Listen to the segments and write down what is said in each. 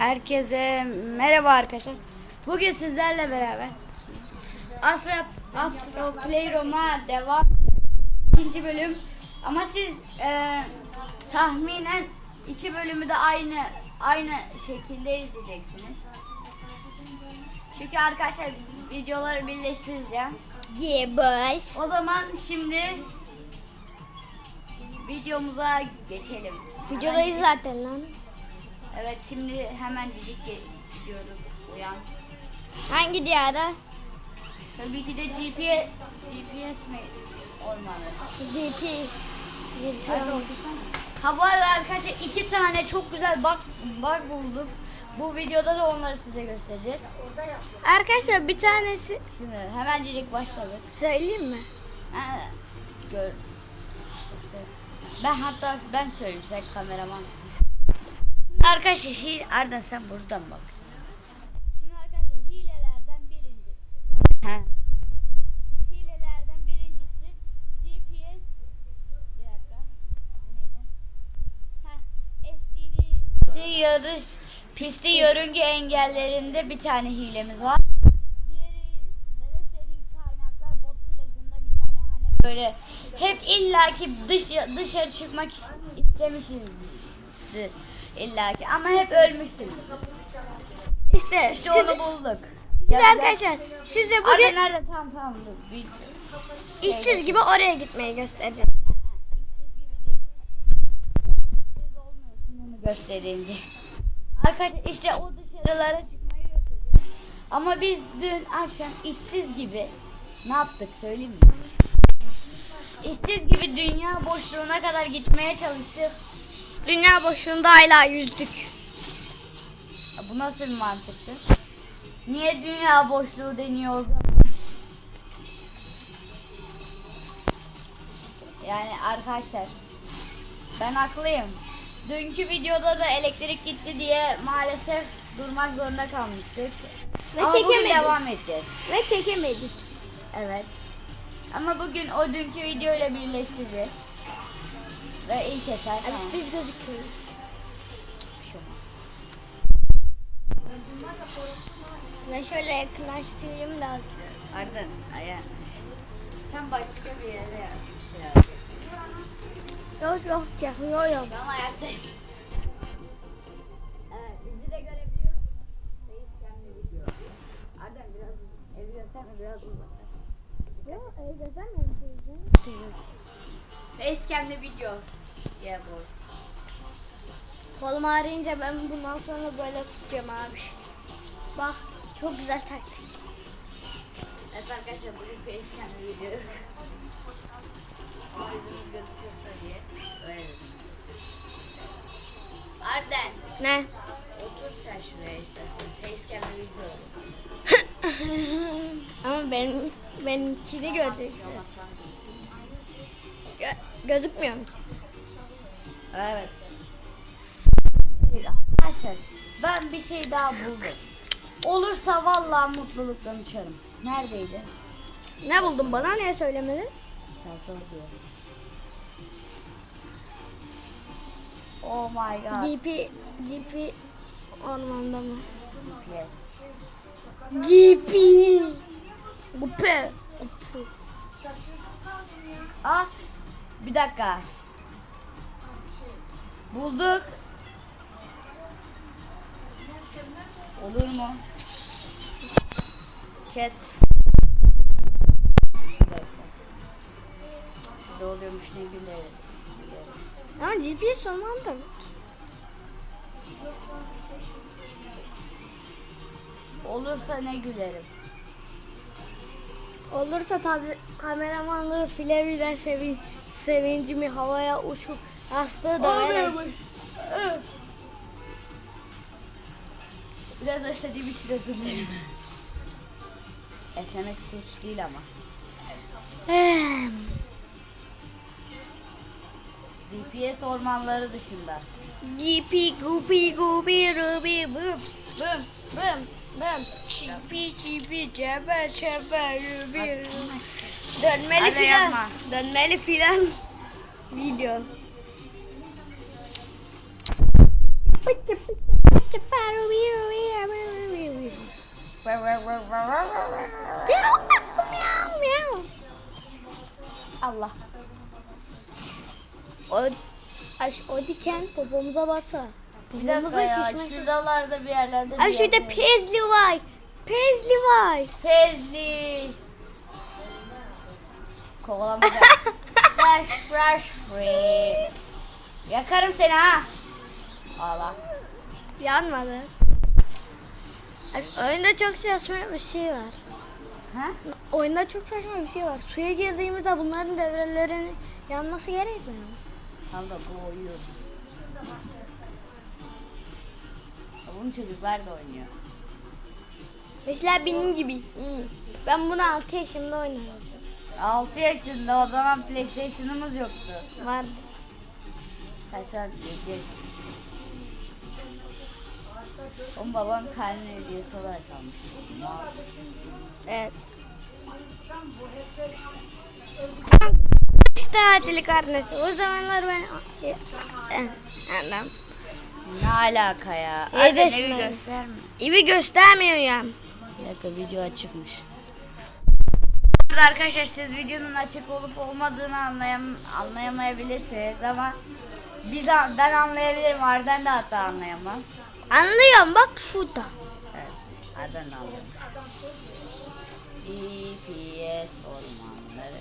Herkese merhaba arkadaşlar. Bugün sizlerle beraber Astro, Astro Playroom'a devam ikinci bölüm. Ama siz e, tahminen iki bölümü de aynı aynı şekilde izleyeceksiniz. Çünkü arkadaşlar videoları birleştireceğim. Yeah boys. O zaman şimdi videomuza geçelim. Videodayız zaten lan. Evet şimdi hemen dedik gidiyoruz. Uyan. Hangi diyara? Tabii ki de GPS, GPS mi olmalı? GP. Hadi otursana. Ha bu arada arkadaşlar iki tane çok güzel bug, bug bulduk. Bu videoda da onları size göstereceğiz. Arkadaşlar bir tanesi Şimdi hemencecik başladık. söyleyeyim mi? Ha, gör. Ben hatta ben söyleyeyim sen kameraman. Arkadaşlar hi, Arda sen buradan bak. Şimdi arkadaşlar hilelerden birinci. He. Hilelerden birincisi GPS. Bir dakika. Adı neydi? Ha, STD yarış pisti yörünge engellerinde bir tane hilemiz var. Diğeri de senin kaynaklar bot plajında bir tane hani böyle hep illaki dış, dışarı çıkmak istemişizdir illaki ama hep ölmüşsün. İşte, İşte siz, onu bulduk. siz Ya- arkadaşlar siz de Arda bugün nerede? Tamam tamam dur. Şeyde- işsiz gibi oraya gitmeyi göstereceğim. İşsiz gibi değil. İşsiz olmuyorsun onu gösterince. Arkadaşlar işte o dışarılara çıkmayı gösteriyor. Ama biz dün akşam işsiz gibi ne yaptık söyleyeyim mi? İşsiz gibi dünya boşluğuna kadar gitmeye çalıştık. Dünya boşluğunda hala yüzdük. Bu nasıl bir mantıktır? Niye dünya boşluğu deniyor? Yani arkadaşlar ben haklıyım. Dünkü videoda da elektrik gitti diye maalesef durmak zorunda kalmıştık. Ve Ama bugün çekemedik. devam edeceğiz. Ve çekemedik. Evet. Ama bugün o dünkü video ile birleştireceğiz. Ve ilk eser Evet tamam. biz gözüküyoruz. Bir şey olmaz. Ben şöyle yakınlaştırayım da. Arden, aya. Sen başka bir yere yap. Bir şey yap. Yok yok yok yok. Ben ayaktayım. Evet, bizi de görebiliyorsunuz. Facecam'le video. Arden biraz evi gösterme biraz uzak. Yok evde sen mi? Facecam'le video. Ya bu. Kolum ağrıyınca ben bundan sonra böyle tutacağım abi. Bak çok güzel taktik. Evet arkadaşlar bugün video. Gözüküyorsa diye. Öyle dedim. Arden, Ne? otur sen şuraya istersen. Facecam'le video. Ama benim benimkini görecek. Gö gözükmüyor mu? Evet. Arkadaşlar ben bir şey daha buldum. Olursa vallahi mutluluktan uçarım. Neredeydi? Ne buldun bana? Niye söylemedin? Sen sor diyor. Oh my god. GP GP ormanda mı? Yes. GP Gupe Ah bir dakika. Bulduk. Olur mu? Chat. Ne oluyormuş ne bileyim. Ama GPS ormanda mı? Olursa ne gülerim. Olursa tabi kameramanlığı file bile sevin, sevincimi havaya uçup yastığı döverek. Biraz istediğim için özür dilerim. Esnemek suç değil ama. Ehm, GPS ormanları dışında. GP gupi gupi rubi bum bum bum bum Çipi çipi çepe çepe rubi rubi Dönmeli Hadi filan yapma. Dönmeli filan Video Allah. O, ay, o diken popomuza batsa. Bir dakika Popomuza ya. Şuralarda bir yerlerde bir Ay şurada pezli var. Pezli var. Pezli. Kovalamayacak. Fresh fresh free. Yakarım seni ha. Allah. Yanmadı. Oyunda çok saçma bir şey var. Ha? Oyunda çok saçma bir şey var. Suya girdiğimizde bunların devrelerinin yanması gerekmiyor mu? Allah boğuyor. Bunun çocuklar da oynuyor. Mesela benim gibi. Ben bunu 6 yaşımda oynarım. 6 yaşında o zaman PlayStation'ımız yoktu. Vardı. Kaç yiyeceğiz? Onun babam karne hediyesi olarak almış. Evet. İşte tatili karnesi. O zamanlar ben... Anlam. Ne alaka ya? İyi Hadi de evi gösterme. İyi göstermiyor ya. Bir dakika video açıkmış. Arkadaşlar siz videonun açık olup olmadığını anlayam anlayamayabilirsiniz ama biz ben anlayabilirim. Arden de hatta anlayamaz. Anlıyorum bak şurada. Evet. Arden de anlayamaz. GPS ormanları.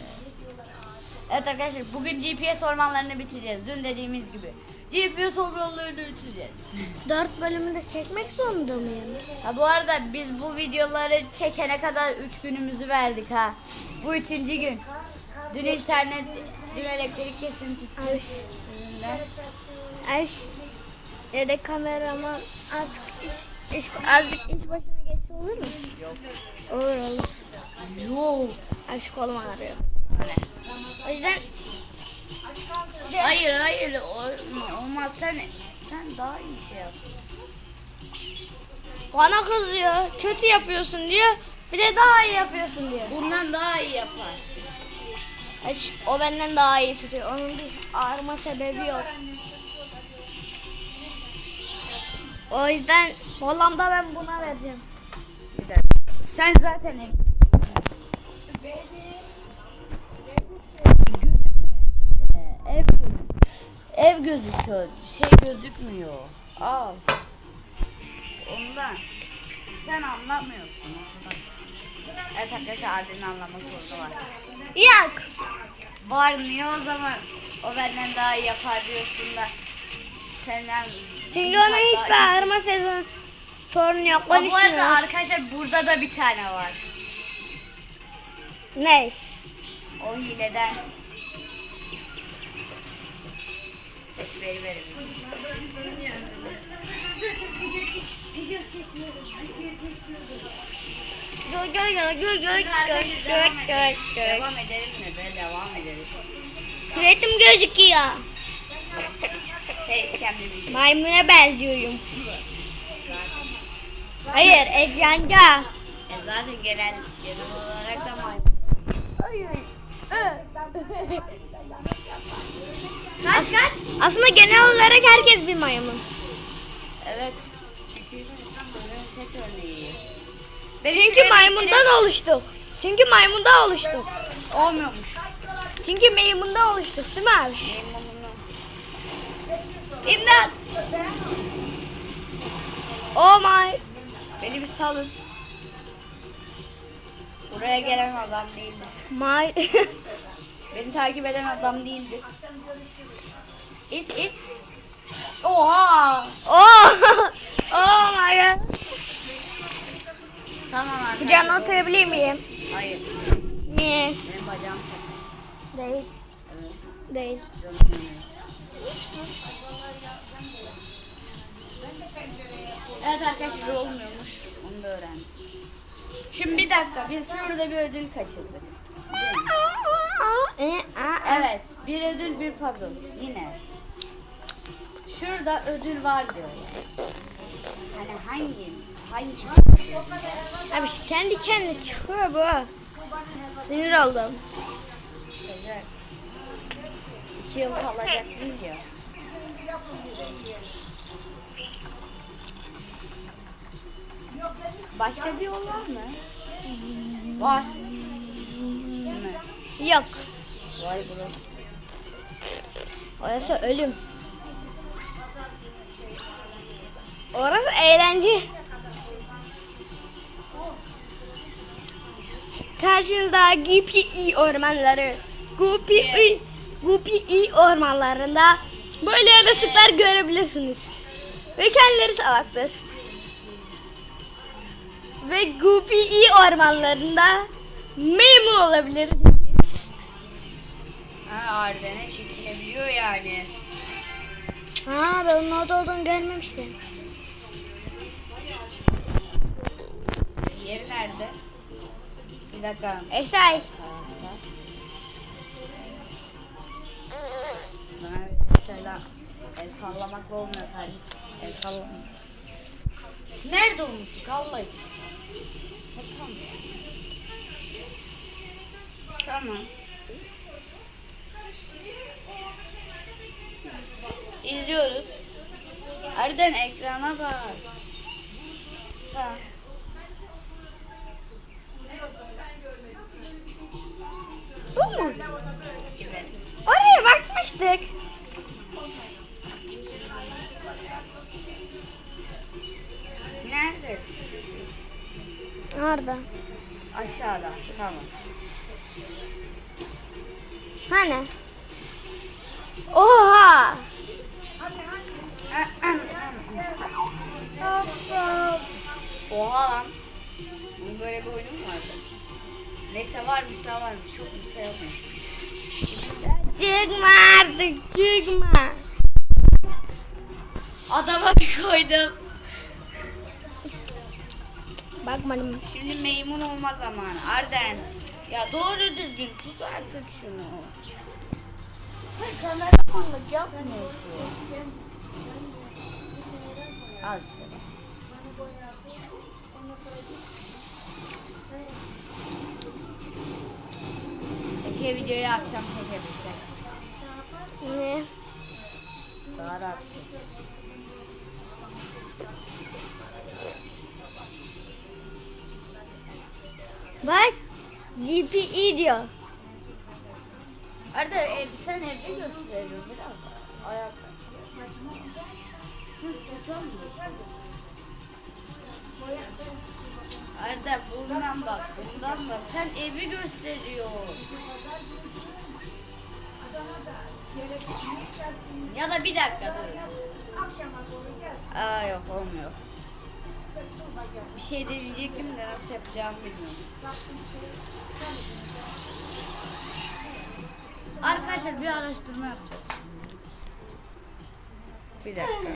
Evet arkadaşlar bugün GPS ormanlarını bitireceğiz. Dün dediğimiz gibi. GPS ormanlarını bitireceğiz. 4 bölümü de çekmek zorunda mıyım? Ha bu arada biz bu videoları çekene kadar 3 günümüzü verdik ha. Bu üçüncü gün. Dün internet, dün elektrik kesintisi Ay, yüzünden. ay. Yedek kameraman azıcık iş, iş, azıcık iş başına geçse olur mu? Yok. Olur olur. Yok. Kolum ağrıyor. Hani? O yüzden Hayır hayır olmaz sen sen daha iyi şey yap. bana kızıyor. Kötü yapıyorsun diyor. Bir de daha iyi yapıyorsun diyor. Bundan daha iyi yaparsın. Hiç, o benden daha iyi tutuyor. Onun bir ağrıma sebebi yok. O yüzden molamda ben buna vereceğim. Sen zaten ev... Ev, gözüküyor. Şey gözükmüyor. Al. Ondan. Sen anlamıyorsun ondan. Evet arkadaşlar Arden'in anlaması orada var. Yok. Var niye o zaman o benden daha iyi yapar diyorsun da senden Çünkü onun hiçbir ağrıma sezon sorunu yok. Onu bu arada düşünüyoruz. arkadaşlar burada da bir tane var. Ne? O hileden. Beş veri verin. Gör gör gör gör gör gör gör gör gör. Devam edelim mi? Ben devam ederiz. Suretim gözüküyor. Hey kendimi. Maymuna benziyorum. Hayır, ekranda. E zaten genel, genel olarak da maymun. Kaç kaç? Aslında genel olarak herkes bir maymun. Evet. Çünkü tek örneği. Çünkü maymundan oluştuk. Çünkü maymundan oluştuk. Olmuyormuş. Çünkü maymundan oluştuk değil mi abi? İmdat. Oh my. Beni bir salın. Buraya gelen adam değildir. My. Beni takip eden adam değildir. İt it. Oha! oh. oh my god. Tamam arkadaşlar. Kucağına oturabilir miyim? Hayır. Niye? Benim bacağım. Değil. Evet. Değil. Evet arkadaşlar olmuyormuş. Onu da öğrendim. Şimdi bir dakika. Biz şurada bir ödül kaçırdık. E, Evet. Bir ödül bir puzzle. Yine. Şurada ödül var diyor. Hani hangi? Hangi? Abi şu kendi kendine çıkıyor bu. Sinir oldum. Çıkacak. İki yıl kalacak değil ya. Başka bir yol var mı? Var. Yok. Vay burası. Orası ölüm. Orası eğlence. Karşınızda Gupi ormanları. Gupi Gupi ormanlarında böyle yaratıklar görebilirsiniz. Ve kendileri salaktır. Ve Gupi ormanlarında memnun olabilirsiniz. Ha Arden'e çekilebiliyor yani. Ha ben onun orada olduğunu görmemiştim. Yeri nerede? Bir dakika. Esay. Bana mesela el sallamakla olmuyor kardeşim. El sallamak. Nerede unuttuk Allah için? Ha, tamam. Tamam. İzliyoruz. Arden ekrana bak. Tamam. Bakmıştık. Nerede? Orada. Aşağıda. Tamam. Hani? Oha! Oha lan. Bunun böyle bir oyunu mu vardı? Neyse varmış daha varmış. Çok bir şey yokmuş. Çıkma artık çıkma. Adama bir koydum. Bakmadım. Şimdi meymun olma zamanı. Arden. Ya doğru düzgün tut artık şunu. Kameramanlık yapmıyorsun. Al işte. Keşke videoyu akşam çekebilsek. Ne? Daha rahat. Bak. GPE diyor. Arda ev, sen evde gösteriyor biraz. Ayak Hı. Arda bundan bak, bundan bak. Sen evi gösteriyor. Ya da bir dakika dur. Aa yok olmuyor. Bir şey deneyecektim de nasıl yapacağımı bilmiyorum. Arkadaşlar bir araştırma yapacağız. Bir dakika.